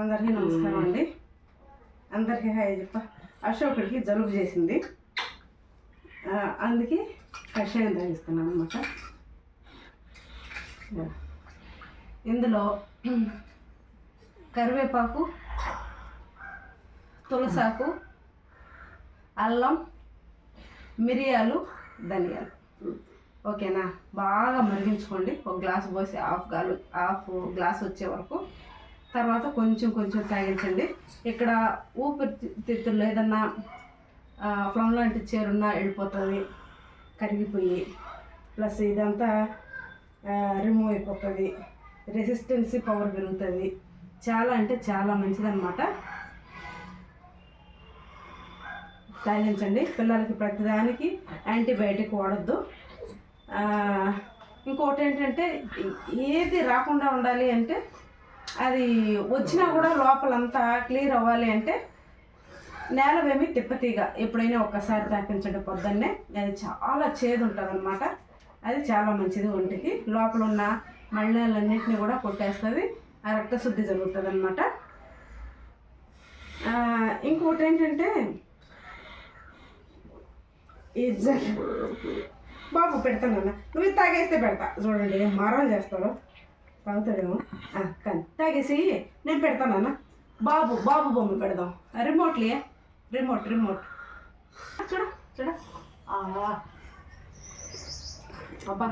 అందరికీ నమస్కారం అండి. అందరికీ హాయ్ చెప్ప. అశోకుడికి జలుబు చేసింది. అందుకే కషాయం తాగిస్తున్నాను అనమాట ఇందులో కరివేపాకు తులసాకు అల్లం మిరియాలు ధనియాలు. ఓకేనా? బాగా మరిగించుకోండి. ఒక గ్లాస్ పోసి హాఫ్ గాలు హాఫ్ గ్లాస్ వచ్చే వరకు తర్వాత కొంచెం కొంచెం తాగించండి. ఇక్కడ ఊపిరితిత్తుల్లో ఏదన్నా ఫ్లమ్ లాంటి చేరున్నా వెళ్ళిపోతుంది కరిగిపోయి. ప్లస్ ఇదంతా రిమూవ్ అయిపోతుంది. రెసిస్టెన్సీ పవర్ పెరుగుతుంది. చాలా అంటే చాలా మంచిదన్నమాట. తాగించండి. పిల్లలకి ప్రతిదానికి యాంటీబయాటిక్ వాడద్దు. ఇంకోటి ఏంటంటే ఏది రాకుండా ఉండాలి అంటే అది వచ్చినా కూడా లోపలంతా క్లియర్ అవ్వాలి అంటే నేలవేమి తిప్పతీగ. ఎప్పుడైనా ఒక్కసారి తాపించండి పొద్దున్నే. అది చాలా చేదు ఉంటుంది అనమాట అది చాలా మంచిది ఒంటికి. లోపల ఉన్న మళ్ళీలన్నింటినీ కూడా కొట్టేస్తుంది. ఆ రక్తశుద్ధి జరుగుతుంది అనమాట ఇంకోటి ఏంటంటే ఈ జ- బాబు పెడతానన్న. నువ్వు తాగేస్తే పెడతా. చూడండి ఏం మారం చేస్తాడు. తాగుతాడేమో కానీ తాగేసి నేను పెడతానన్న బాబు బాబు బొమ్మ పెడదాం. రిమోట్లే రిమోట్ రిమోట్ చూడ చూడ. అబ్బా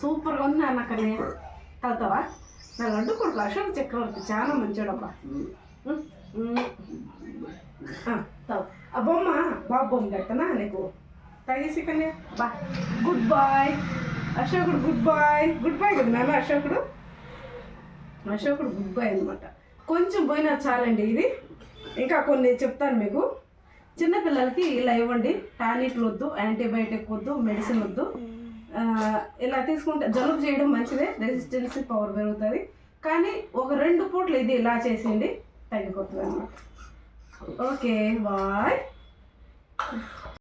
సూపర్గా ఉంది అన్న కానీ తాగుతావా నా లడ్డు కొడుకు అశోక్ చక్రవర్తి చాలా మంచోడబ్బా. ఉమ్, ఆ, బొమ్మ బాబు బొమ్మ పెడతానా నీకు? తాగేసి కానీ బా గుడ్ బాయ్. అశోకుడు గుడ్ బాయ్. గుడ్ బాయ్ కదా నాన్న అశోకుడు? అశోకుడు గుడ్ అనమాట కొంచెం పోయినా చాలండి ఇది. ఇంకా కొన్ని చెప్తాను మీకు. చిన్నపిల్లలకి ఇలా ఇవ్వండి. టానిక్లు వద్దు యాంటీబయాటిక్ వద్దు మెడిసిన్ వద్దు. ఇలా తీసుకుంటే జలుబు చేయడం మంచిదే రెసిస్టెన్స్ పవర్ పెరుగుతుంది. కానీ ఒక రెండు పూట్లు ఇది ఇలా చేసేయండి తగ్గిపోతుంది అనమాట ఓకే బాయ్.